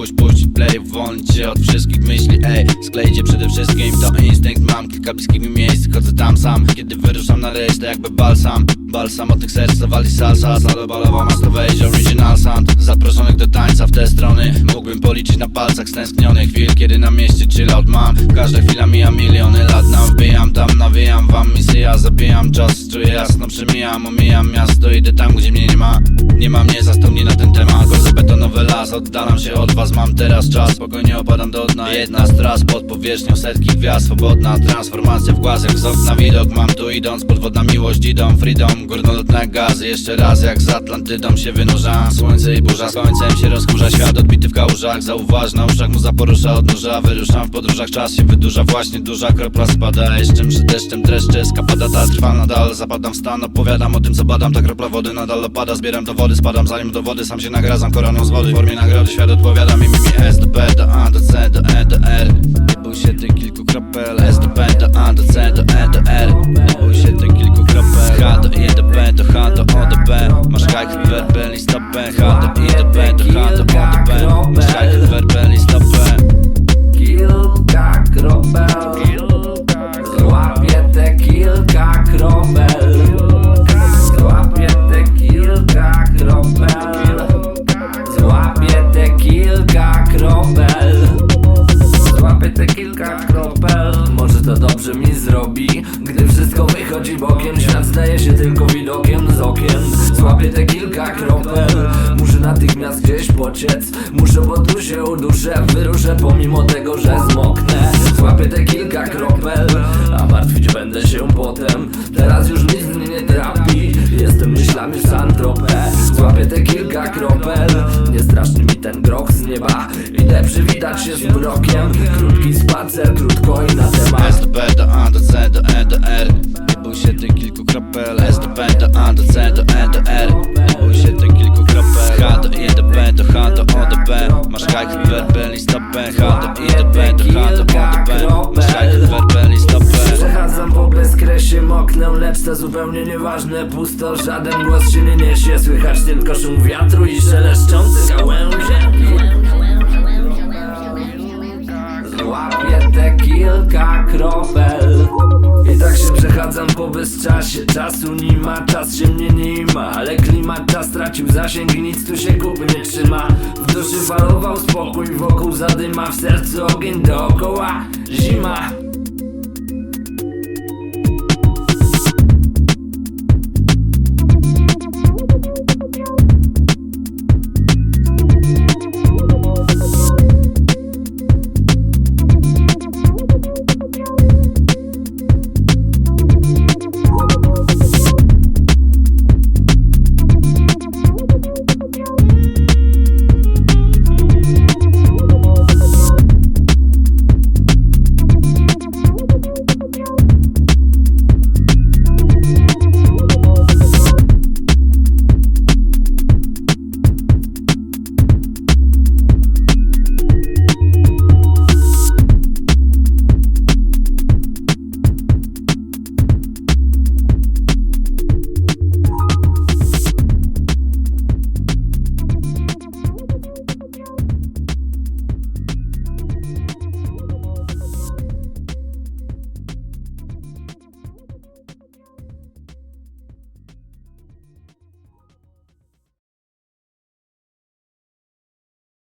puść, puść play Uwolnić się od wszystkich myśli, ej. Sklejcie przede wszystkim to instynkt Mam. Kilka bliskich mi miejsc, chodzę tam sam. Kiedy wyruszam na rejs, to jakby balsam. Balsam od tych serc, to wali salsa Salo balowa, mas to wejść, original sound Zaproszonych do tańca w te strony. Mógłbym policzyć na palcach stęsknionych chwil Kiedy na mieście chillout mam. Każda chwila mija miliony lat Nawbijam tam, nawijam wam misja Zabijam czas, czuję jasno, przemijam Omijam miasto, idę tam, gdzie mnie nie ma Nie ma mnie, zastąpni na ten temat. Gorzę betonowy las, oddalam się od was Mam teraz czas, spokojnie opadam do dna Jedna z tras pod powierzchnią setki gwiazd. Swobodna transformacja w głaz jak z okna widok. Mam tu idąc, podwodna miłość idą Freedom, górnolotne gazy Jeszcze raz jak z Atlantydą się wynurzam Słońce i burza, z końcem się rozkurza. Świat odbity w kałużach, zauważ na uszach Muza porusza od nóża, wyruszam w podróżach Czas się wydłuża, właśnie duża kropla spada Jeszcze przed deszczem dreszcze, eskapada ta trwa nadal Zapadam w stan, opowiadam o tym co badam. Ta kropla wody nadal opada, zbieram dowody Spadam zanim do wody, sam się nagradzam koroną z wody. W formie nagrody świat odpowiada mi, mi, mi S do P, do A, do C, do E, do R. Nie bój się tych kilku kropel S do P, do A, do C, do E, do R. Nie bój się tych kilku kropel H do I, do P, do H, do O, do B Masz kajk, werbel i kropel Może to dobrze mi zrobi Gdy wszystko wychodzi bokiem. Świat staje się tylko widokiem z okien. Złapię te kilka kropel. Muszę natychmiast gdzieś pociec. Muszę, bo tu się uduszę Wyruszę pomimo tego, że zmoknę. Złapię te kilka kropel A martwić będę się potem. Teraz już nic mnie nie trapi. Jestem myślami w Santropę Złapię te kilka kropel groch z nieba. Idę przywitać się z mrokiem? Krótki spacer, krótko i na temat. S do P, do A, do C, do E, do R. Nie bój się tych kilku kropel. S do P, do A, do C, do E, do R. Nie bój się tych kilku kropel. H do I, do P, do H, do O, do B Masz kajk, werbel i stopę. H do I, do P, do H, do O, do B Masz kajk, werbel i stopę. Przechadzam po bezkresie, moknę, lecz to zupełnie nieważne. Pusto, żaden głos się nie niesie. Słychać tylko szum wiatru i szeleszczące gałęzie kilka kropel. I tak się przechadzam po bezczasie. Czasu nie ma, czas się mnie nie ma. Ale klimat czas stracił zasięg i nic tu się kupy nie trzyma. W duszy falował spokój, wokół zadyma W sercu ogień dookoła Zima